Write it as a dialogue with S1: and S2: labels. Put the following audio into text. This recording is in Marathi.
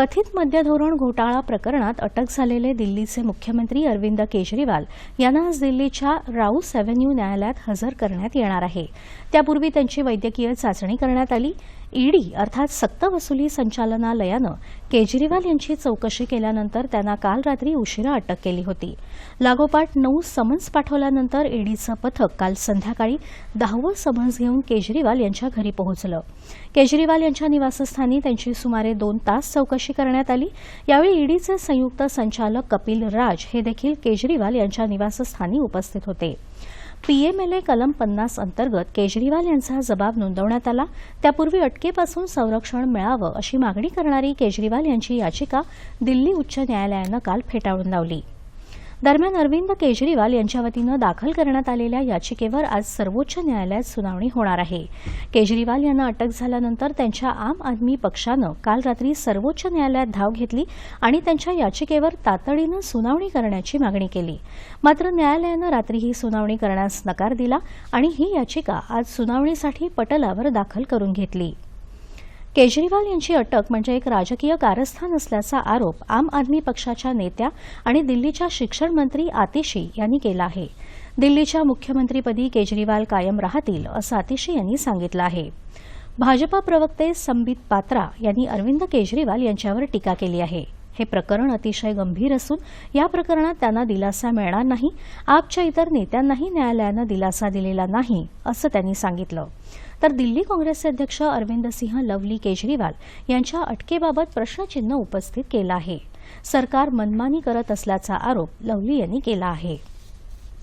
S1: कथित मद्यधोरण घोटाळा प्रकरणात अटक झालेले दिल्लीचे मुख्यमंत्री अरविंद केजरीवाल यांना आज दिल्लीच्या राऊस एव्हेन्यू न्यायालयात हजर करण्यात येणार आहे. त्यापूर्वी त्यांची वैद्यकीय चाचणी करण्यात आली. ईडी अर्थात सक्तवसुली संचालनालयानं केजरीवाल यांची चौकशी केल्यानंतर त्यांना काल रात्री उशिरा अटक केली होती. लागोपाठ नऊ समन्स पाठवल्यानंतर ईडीचं पथक काल संध्याकाळी दहावं समन्स घेऊन केजरीवाल यांच्या घरी पोहोचलं. केजरीवाल यांच्या निवासस्थानी त्यांची सुमारे दोन तास चौकशी करण्यात आली. यावेळी ईडीचे संयुक्त संचालक कपिल राज हे देखील केजरीवाल यांच्या निवासस्थानी उपस्थित होते. पीएमएलए कलम पन्नास अंतर्गत केजरीवाल यांचा जबाब नोंदवण्यात आला. त्यापूर्वी अटकेपासून संरक्षण मिळावं अशी मागणी करणारी केजरीवाल यांची याचिका दिल्ली उच्च न्यायालयानं काल फेटाळून लावली. दरम्यान अरविंद केजरीवाल यांच्या वतीनं दाखल करण्यात आलेल्या याचिकेवर आज सर्वोच्च न्यायालयात सुनावणी होणार आहे. केजरीवाल यांना अटक झाल्यानंतर त्यांच्या आम आदमी पक्षानं काल रात्री सर्वोच्च न्यायालयात धाव घेतली आणि त्यांच्या याचिकेवर तातडीनं सुनावणी करण्याची मागणी केली. मात्र न्यायालयानं रात्री ही सुनावणी करण्यास नकार दिला आणि ही याचिका आज सुनावणीसाठी पटलावर दाखल करून घेतली. केजरीवाल यांची अटक म्हणजे एक राजकीय कारस्थान असल्याचा आरोप आम आदमी पक्षाच्या नेत्या आणि दिल्लीच्या शिक्षण मंत्री आतिशी यांनी केला आहे. दिल्लीच्या मुख्यमंत्रीपदी केजरीवाल कायम राहतील असं आतिशी यांनी सांगितलं आहे. भाजपा प्रवक्ते संबित पात्रा यांनी अरविंद केजरीवाल यांच्यावर टीका केली आहे. हे प्रकरण अतिशय गंभीर असून या प्रकरणात त्यांना दिलासा मिळणार नाही आपच्या इतर नेत्यांनाही न्यायालयानं दिलासा दिलेला नाही असं त्यांनी सांगितलं. तर दिल्ली काँग्रेसचे अध्यक्ष अरविंद सिंह लवली केजरीवाल यांच्या अटकेबाबत प्रश्नचिन्ह उपस्थित केलं आहे. सरकार मनमानी करत असल्याचा आरोप लवली यांनी केला आहे.